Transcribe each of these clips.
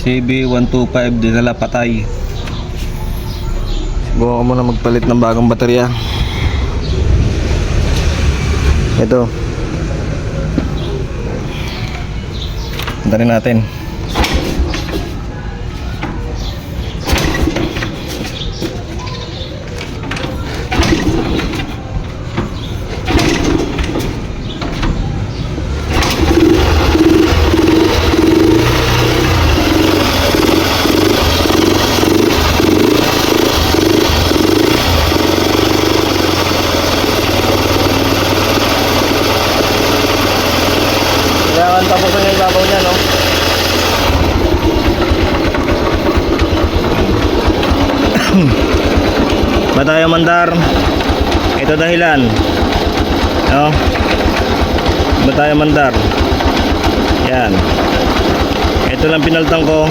CB125 dinala patay. Subukan ko muna magpalit ng bagong baterya. Ito. Punta natin. Kailangan tapusin yung ibabaw niya, no? ba tayo mandar? Ito dahilan. No? Ba tayo mandar? Yan. Ito lang pinaltang ko.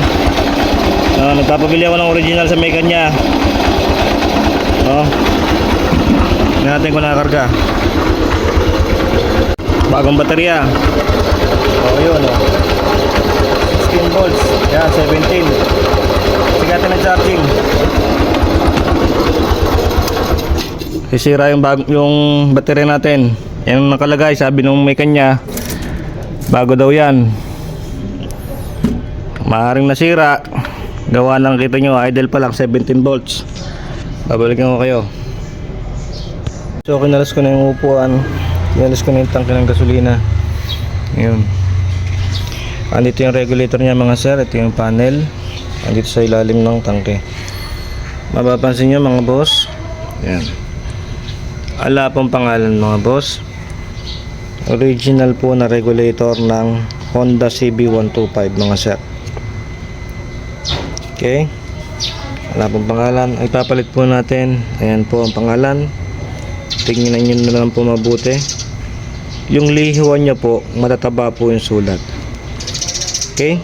No, nagpapabili ako ng original sa may kanya. No? Tingnan natin kung nakakarga. Bagong baterya. Oh, yun oh. 16 volts. Yan, 17. Sigatan na charging. Sisira yung bag yung baterya natin. Yan ang nakalagay, sabi nung may kanya. Bago daw yan. Maaring nasira. Gawa lang kita nyo, idle pa lang 17 volts. Babalikan ko kayo. So kinalas ko na yung upuan. Kinalas ko na yung tangke ng gasolina. Yun. Andito yung regulator niya mga sir. Ito yung panel. Andito sa ilalim ng tangke. Mapapansin nyo mga boss. Yan. Ala pong pangalan mga boss. Original po na regulator ng Honda CB125 mga sir. Okay. Wala pong pangalan. Ay papalit po natin. Ayan po ang pangalan. Tingnan nyo na lang po mabuti. Yung lihiwan niya po, matataba po yung sulat. Okay?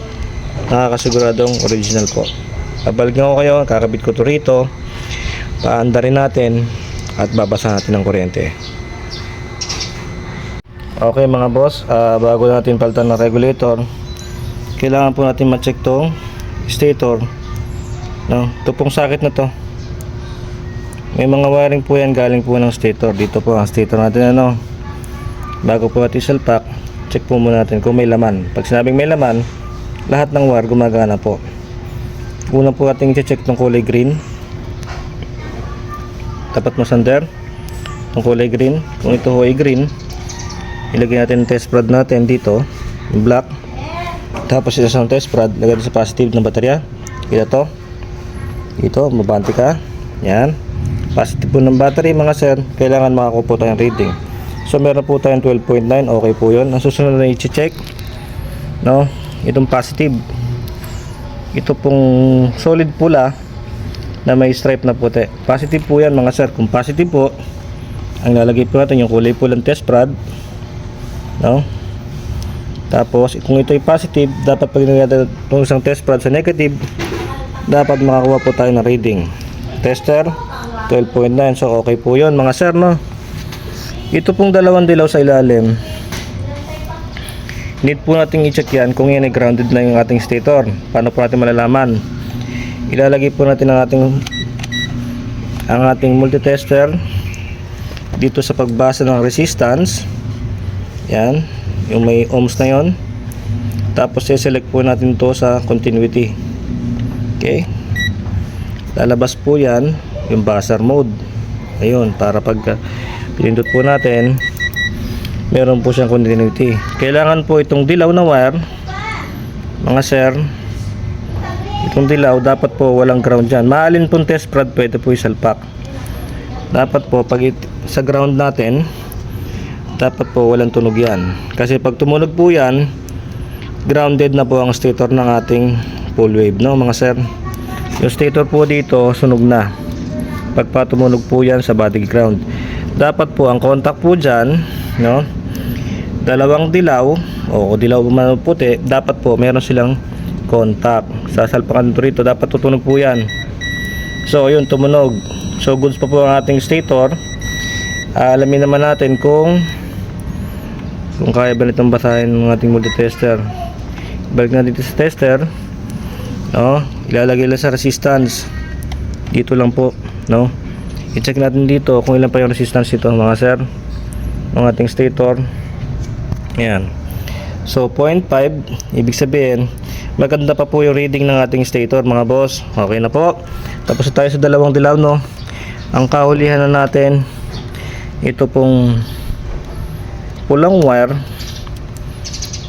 Nakakasiguradong original po. Babalikan ko kayo, kakabit ko to rito. Paanda rin natin at babasa natin ng kuryente. Okay mga boss, ah, bago natin palitan ng regulator, kailangan po natin ma-check tong stator. No, ito pong sakit na to. May mga wiring po yan galing po ng stator. Dito po ang stator natin ano. Bago po natin salpak, check po muna natin kung may laman. Pag sinabing may laman, lahat ng wire gumagana po. Una po ating i-check ng kulay green. Tapat mo sander. Itong kulay green. Kung ito ho ay green, ilagay natin yung test prod natin dito. Yung black. Tapos isa sa test prod, lagay sa positive ng baterya. Ito to. Ito, mabanti ka. Yan. Positive po ng battery mga sir. Kailangan makakuha po tayong reading. So meron po tayong 12.9. Okay po yun. Ang susunod na i-check. No? Itong positive. Ito pong solid pula na may stripe na puti. Positive po yan mga sir. Kung positive po, ang lalagay po natin yung kulay pulang test prod. No? Tapos, kung ito ay positive, dapat pag natin itong isang test prod sa negative, dapat makakuha po tayo ng reading. Tester, 12.9. So, okay po yun mga sir, no? Ito pong dalawang dilaw sa ilalim. Need po natin i-check yan kung yan ay grounded na yung ating stator. Paano po natin malalaman? Ilalagay po natin ang ating ang ating multitester dito sa pagbasa ng resistance. Yan, yung may ohms na yon. Tapos i-select po natin to sa continuity. Okay? Lalabas po yan yung buzzer mode. Ayun, para pag pinindot po natin, meron po siyang continuity. Kailangan po itong dilaw na wire, mga sir, itong dilaw, dapat po walang ground dyan. Maalin pong test prod, pwede po isalpak. Dapat po, pag sa ground natin, dapat po walang tunog yan. Kasi pag tumunog po yan, grounded na po ang stator ng ating full wave, no mga sir? Yung stator po dito, sunog na. Pagpa tumunog po yan sa body ground. Dapat po ang contact po dyan, no? Dalawang dilaw, o dilaw man puti, dapat po meron silang contact. Sasalpakan dito rito, dapat tutunog po yan. So, yun, tumunog. So, goods pa po ang ating stator. Alamin naman natin kung kung kaya ba nitong basahin ng ating multitester. Balik na dito sa tester. no ilalagay lang sa resistance dito lang po no i-check natin dito kung ilan pa yung resistance ito mga sir. Ng ating stator. Yan so 0.5 ibig sabihin maganda pa po yung reading ng ating stator mga boss. Okay na po. Tapos tayo sa dalawang dilaw no? Ang kahulihan na natin ito pong pulang wire.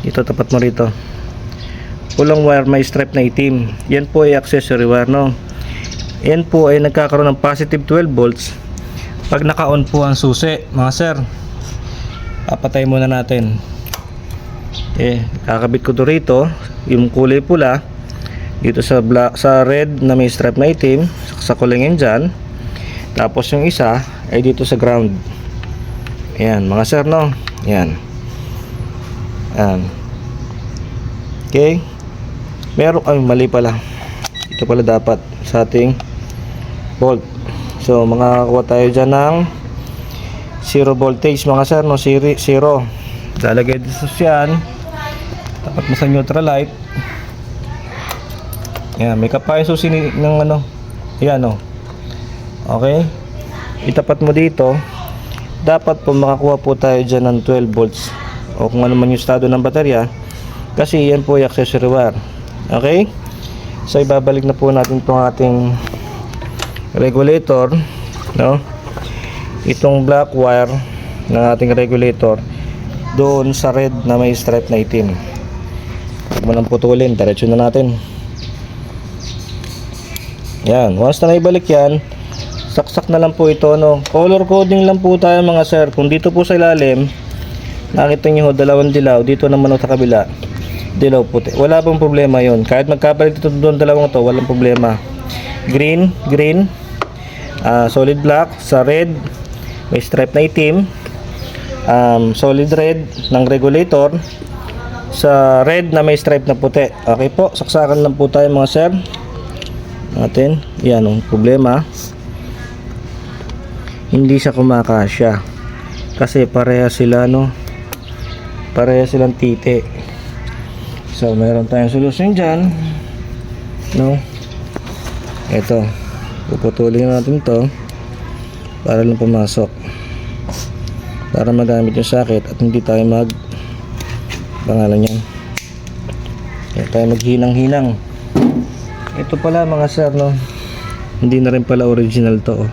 Ito tapat mo rito. Pulang wire may stripe na itim. Yan po ay accessory wire no yan po ay nagkakaroon ng positive 12 volts. Pag naka-on po ang susi mga sir papatay muna natin. Eh kakabit ko to rito yung kulay pula dito sa black sa red na may stripe na itim sa kulingin dyan. Tapos yung isa ay dito sa ground. Ayan mga sir no? Ayan. Ayan. Okay? Meron ay mali pala. Ito pala dapat sa ating volt. So makakakuha tayo dyan ng zero voltage mga sir no? Zero, zero. lalagay dito yan tapat mo sa neutral light yan may kapay susi ni- ng ano. Yan o okay. Itapat mo dito. Dapat po makakuha po tayo dyan ng 12 volts. O kung ano man yung estado ng baterya. Kasi yan po yung accessory wire. Okay? So ibabalik na po natin itong ating regulator no? Itong black wire ng ating regulator doon sa red na may stripe na itim. Huwag mo nang putulin diretso na natin. Yan once na naibalik yan saksak na lang po ito no? Color coding lang po tayo mga sir. Kung dito po sa ilalim nakita nyo dalawang dilaw dito naman sa kabila dilaw puti wala pong problema yon kahit magkapalit ito doon dalawang to walang problema. Green green ah, solid black sa red. May stripe na itim. Um, solid red ng regulator. Sa red na may stripe na puti. Okay po saksakan lang po tayo mga sir. Natin yan ang problema. Hindi siya kumakasya. Kasi pareha sila no? Pareha silang titi. So meron tayong solusyon dyan. No? Eto puputulin natin to para lang pumasok. Para magamit yung sakit at hindi tayo mag pangalan yan. Hindi tayo maghinang-hinang. Ito pala mga sir no? Hindi na rin pala original to oh.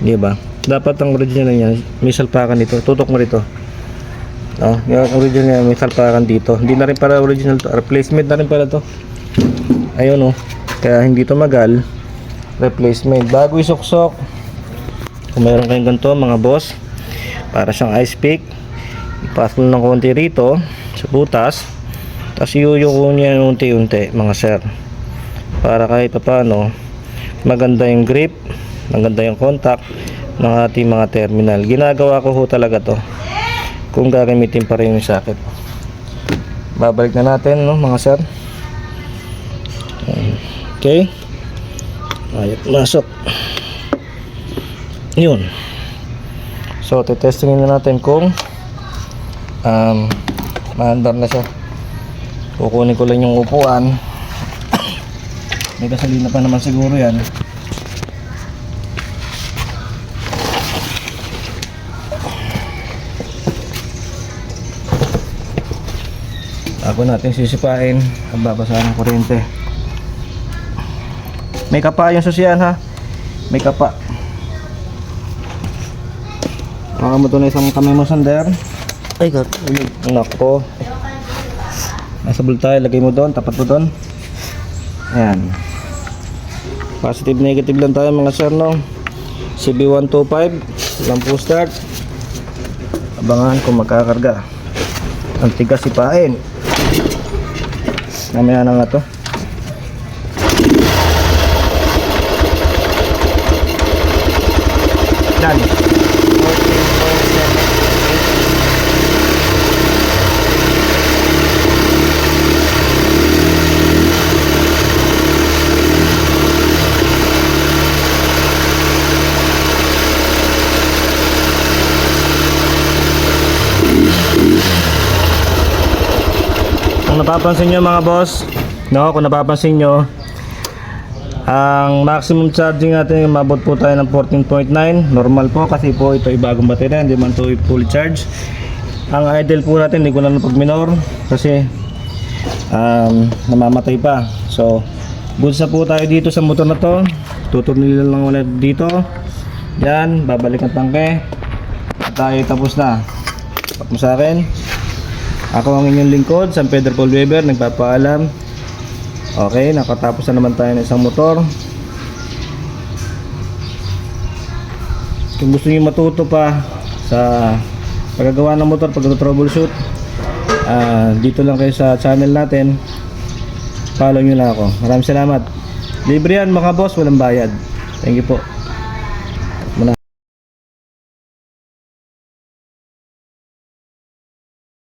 di ba? Dapat ang original niya may salpakan dito. Tutok mo rito. No? Yung original niya may salpakan dito. Hindi na rin pala original to. Replacement na rin pala to. Ayun oh. Kaya hindi to magal replacement. Bago isuksok kung meron kayong ganito mga boss para siyang ice pick ipasok lang ng konti rito sa butas tapos iyuyuko niya unti-unti mga sir. Para kahit pa paano maganda yung grip maganda yung contact ng ating mga terminal. Ginagawa ko ho talaga to kung gagamitin pa rin yung socket. Babalik na natin no mga sir? Okay ayot masok yun. So titestingin na natin kung um, maandar na siya. Kukunin ko lang yung upuan. May gasolina pa naman siguro yan. Bago natin sisipain ang babasahan ng kuryente may kapa yung susiyan ha? May kapa. Baka mo ito na isang kamay mo sander. Ay gat nako. Nasa bulto tayo lagay mo doon tapat mo doon. Ayan. Positive negative lang tayo mga sir no? CB125 lang po start abangan kung magkakarga ang tigas sipain mamaya na nga to Done. Kung napapansin nyo mga boss, No, kung napapansin nyo, ang maximum charging natin, mabot po tayo ng 14.9. Normal po kasi po ito ay bagong baterya, hindi man ito fully charge. Ang idle po natin, hindi ko na pag minor kasi um, namamatay pa. So, bulsa po tayo dito sa motor na to. Tuturnilin lang ulit dito. Yan, babalik ang tangke. Tayo tapos na. Pak mo sa akin. Ako ang inyong lingkod, San Pedro Paul Weber, nagpapaalam. Okay, nakatapos na naman tayo ng isang motor. Kung gusto niyo matuto pa sa paggawa ng motor, pag-troubleshoot, ah, dito lang kayo sa channel natin. Follow nyo lang ako. Maraming salamat. Libre yan mga boss, walang bayad. Thank you po.